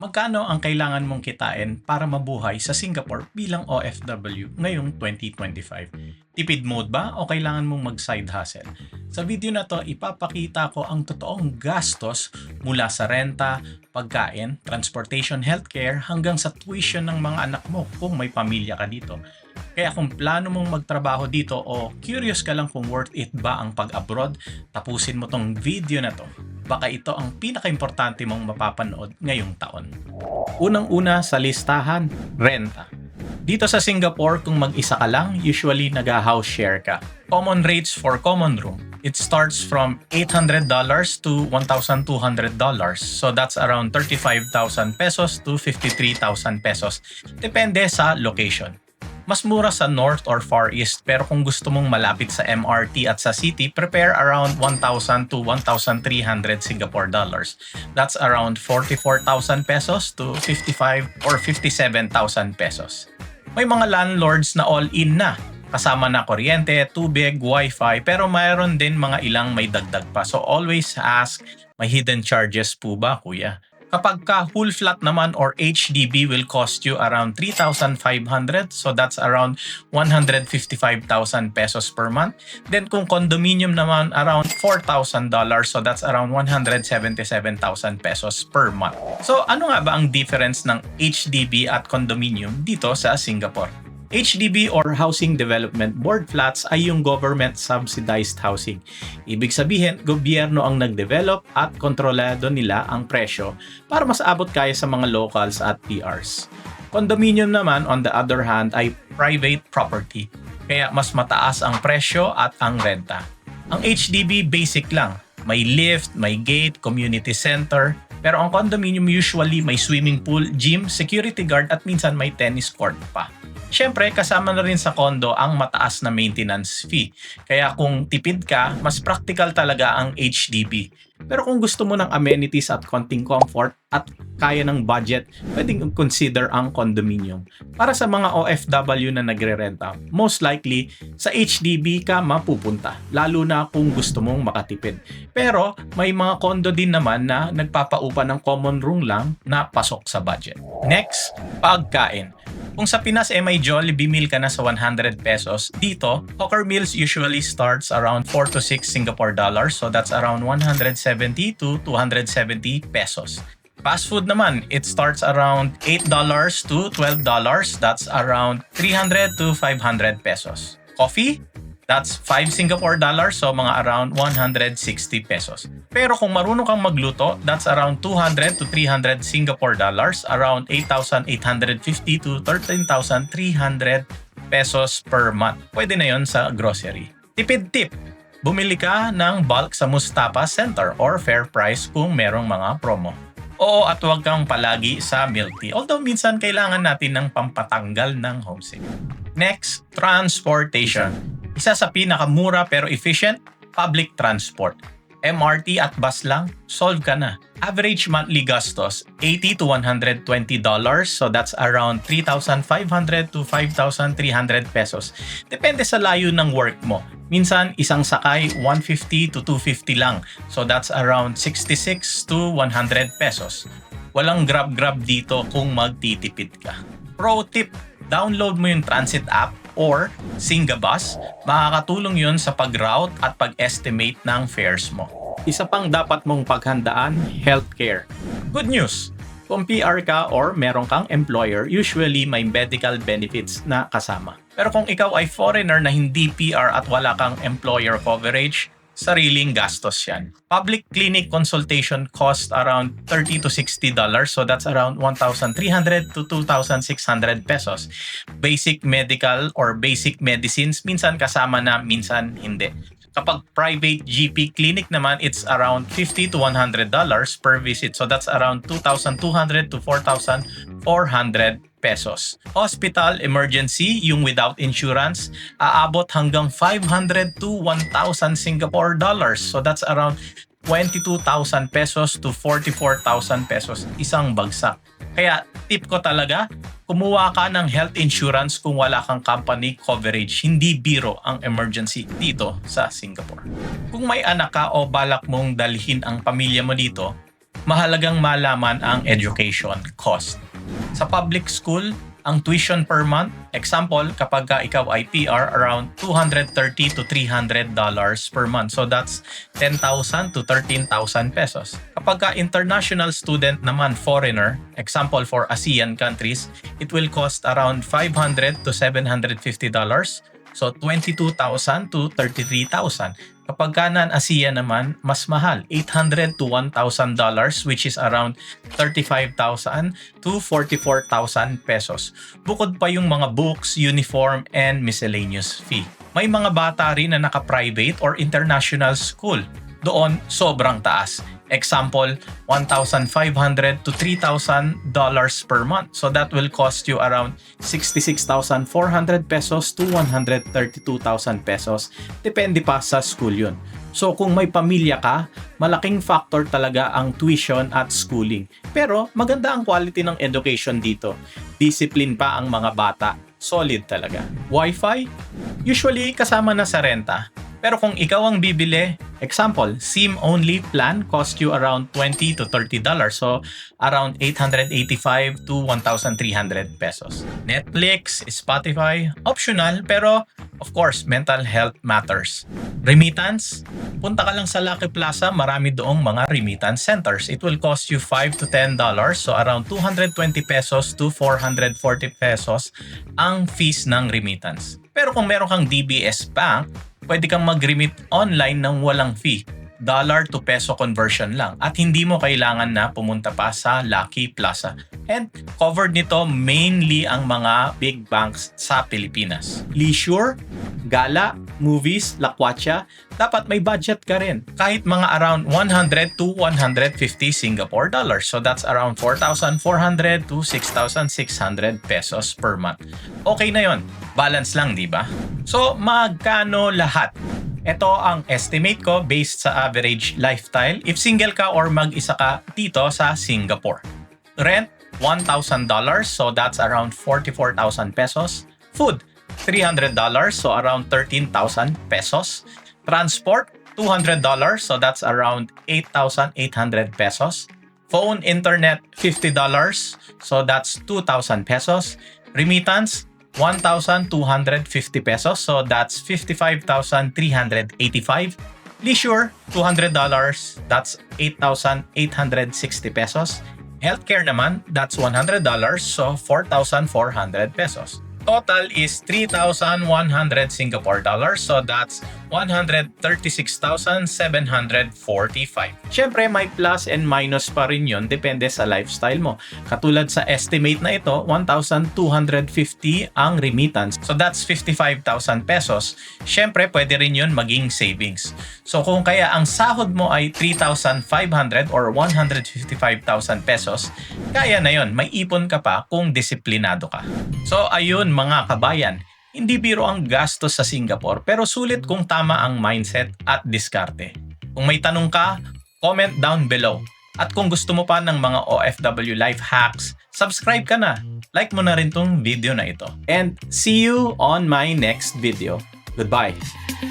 Magkano ang kailangan mong kitain para mabuhay sa Singapore bilang OFW ngayong 2025? Tipid mode ba o kailangan mong mag-side hustle? Sa video na to, ipapakita ko ang totoong gastos mula sa renta, pagkain, transportation, healthcare hanggang sa tuition ng mga anak mo kung may pamilya ka dito. Kaya kung plano mong magtrabaho dito o curious ka lang kung worth it ba ang pag-abroad, tapusin mo tong video na to. Baka ito ang pinaka-importante mong mapapanood ngayong taon. Unang-una sa listahan, renta. Dito sa Singapore, kung mag-isa ka lang, usually nag-house share ka. Common rates for common room. It starts from $800 to $1,200. So that's around 35,000 pesos to 53,000 pesos. Depende sa location mas mura sa north or far east pero kung gusto mong malapit sa MRT at sa city, prepare around 1,000 to 1,300 Singapore dollars. That's around 44,000 pesos to 55 or 57,000 pesos. May mga landlords na all-in na kasama na kuryente, tubig, wifi, pero mayroon din mga ilang may dagdag pa. So always ask, may hidden charges po ba kuya? Kapag ka full flat naman or HDB will cost you around 3,500 so that's around 155,000 pesos per month. Then kung condominium naman around $4,000 so that's around 177,000 pesos per month. So ano nga ba ang difference ng HDB at condominium dito sa Singapore? HDB or Housing Development Board flats ay yung government subsidized housing. Ibig sabihin, gobyerno ang nag-develop at kontrolado nila ang presyo para mas abot kaya sa mga locals at PRs. Condominium naman, on the other hand, ay private property. Kaya mas mataas ang presyo at ang renta. Ang HDB basic lang. May lift, may gate, community center, pero ang condominium usually may swimming pool, gym, security guard at minsan may tennis court pa. Siyempre, kasama na rin sa condo ang mataas na maintenance fee. Kaya kung tipid ka, mas practical talaga ang HDB. Pero kung gusto mo ng amenities at konting comfort at kaya ng budget, pwedeng consider ang condominium. Para sa mga OFW na nagre-renta, most likely sa HDB ka mapupunta, lalo na kung gusto mong makatipid. Pero may mga condo din naman na nagpapaupa ng common room lang na pasok sa budget. Next, pagkain. Kung sa Pinas eh may Jollibee meal ka na sa 100 pesos, dito, hawker meals usually starts around 4 to 6 Singapore dollars. So that's around 170 to 270 pesos. Fast food naman, it starts around $8 to $12. That's around 300 to 500 pesos. Coffee, That's 5 Singapore dollars, so mga around 160 pesos. Pero kung marunong kang magluto, that's around 200 to 300 Singapore dollars, around 8,850 to 13,300 pesos per month. Pwede na yon sa grocery. Tipid tip, bumili ka ng bulk sa Mustafa Center or fair price kung merong mga promo. Oo at huwag kang palagi sa milk tea. Although minsan kailangan natin ng pampatanggal ng homesick. Next, transportation. Isa sa pinakamura pero efficient, public transport. MRT at bus lang, solve ka na. Average monthly gastos, 80 to 120 dollars. So that's around 3,500 to 5,300 pesos. Depende sa layo ng work mo. Minsan, isang sakay, 150 to 250 lang. So that's around 66 to 100 pesos. Walang grab-grab dito kung magtitipid ka. Pro tip, download mo yung transit app or Singabus, makakatulong yun sa pag-route at pag-estimate ng fares mo. Isa pang dapat mong paghandaan, healthcare. Good news! Kung PR ka or meron kang employer, usually may medical benefits na kasama. Pero kung ikaw ay foreigner na hindi PR at wala kang employer coverage, sariling gastos yan. Public clinic consultation cost around 30 to 60 dollars so that's around 1,300 to 2,600 pesos. Basic medical or basic medicines minsan kasama na minsan hindi. Kapag private GP clinic naman, it's around 50 to 100 dollars per visit. So that's around 2,200 to 4,400 pesos. Hospital emergency, yung without insurance, aabot hanggang 500 to 1,000 Singapore dollars. So that's around 22,000 pesos to 44,000 pesos isang bagsak. Kaya tip ko talaga, kumuha ka ng health insurance kung wala kang company coverage. Hindi biro ang emergency dito sa Singapore. Kung may anak ka o balak mong dalhin ang pamilya mo dito, mahalagang malaman ang education cost. Sa public school, ang tuition per month, example, kapag ka ikaw ay PR, around 230 to 300 dollars per month. So that's 10,000 to 13,000 pesos. Kapag ka international student naman, foreigner, example for ASEAN countries, it will cost around 500 to 750 dollars. So 22,000 to 33,000. Kapag ka non-ASEAN naman, mas mahal, 800 to 1,000 dollars which is around 35,000 to 44,000 pesos. Bukod pa yung mga books, uniform, and miscellaneous fee. May mga bata rin na naka-private or international school. Doon, sobrang taas. Example, 1,500 to 3,000 dollars per month. So that will cost you around 66,400 pesos to 132,000 pesos. Depende pa sa school yun. So kung may pamilya ka, malaking factor talaga ang tuition at schooling. Pero maganda ang quality ng education dito. Discipline pa ang mga bata. Solid talaga. Wi-Fi? Usually kasama na sa renta. Pero kung ikaw ang bibili, example, SIM-only plan cost you around 20 to 30 dollars. So, around 885 to 1,300 pesos. Netflix, Spotify, optional pero of course, mental health matters. Remittance, punta ka lang sa Lucky Plaza, marami doong mga remittance centers. It will cost you 5 to 10 dollars, so around 220 pesos to 440 pesos ang fees ng remittance. Pero kung meron kang DBS Bank, pwede kang mag-remit online ng walang fee. Dollar to peso conversion lang. At hindi mo kailangan na pumunta pa sa Lucky Plaza. And covered nito mainly ang mga big banks sa Pilipinas. Leisure, gala, movies, lakwatsa, dapat may budget ka rin. Kahit mga around 100 to 150 Singapore dollars. So that's around 4,400 to 6,600 pesos per month. Okay na yon. Balance lang, di ba? So, magkano lahat? Ito ang estimate ko based sa average lifestyle if single ka or mag-isa ka dito sa Singapore. Rent, $1,000 so that's around 44,000 pesos. Food, $300 so around 13,000 pesos. Transport, $200 so that's around 8,800 pesos. Phone, internet, $50 so that's 2,000 pesos. Remittance, 1,250 pesos. So that's 55,385. Leisure, $200. That's 8,860 pesos. Healthcare naman, that's $100. So 4,400 pesos. Total is 3,100 Singapore dollars. So that's 136,745. Siyempre, may plus and minus pa rin yun. Depende sa lifestyle mo. Katulad sa estimate na ito, 1,250 ang remittance. So that's 55,000 pesos. Siyempre, pwede rin yun maging savings. So kung kaya ang sahod mo ay 3,500 or 155,000 pesos, kaya na yun. May ipon ka pa kung disiplinado ka. So ayun mga kabayan, hindi biro ang gastos sa Singapore pero sulit kung tama ang mindset at diskarte. Kung may tanong ka, comment down below. At kung gusto mo pa ng mga OFW life hacks, subscribe ka na. Like mo na rin tong video na ito. And see you on my next video. Goodbye!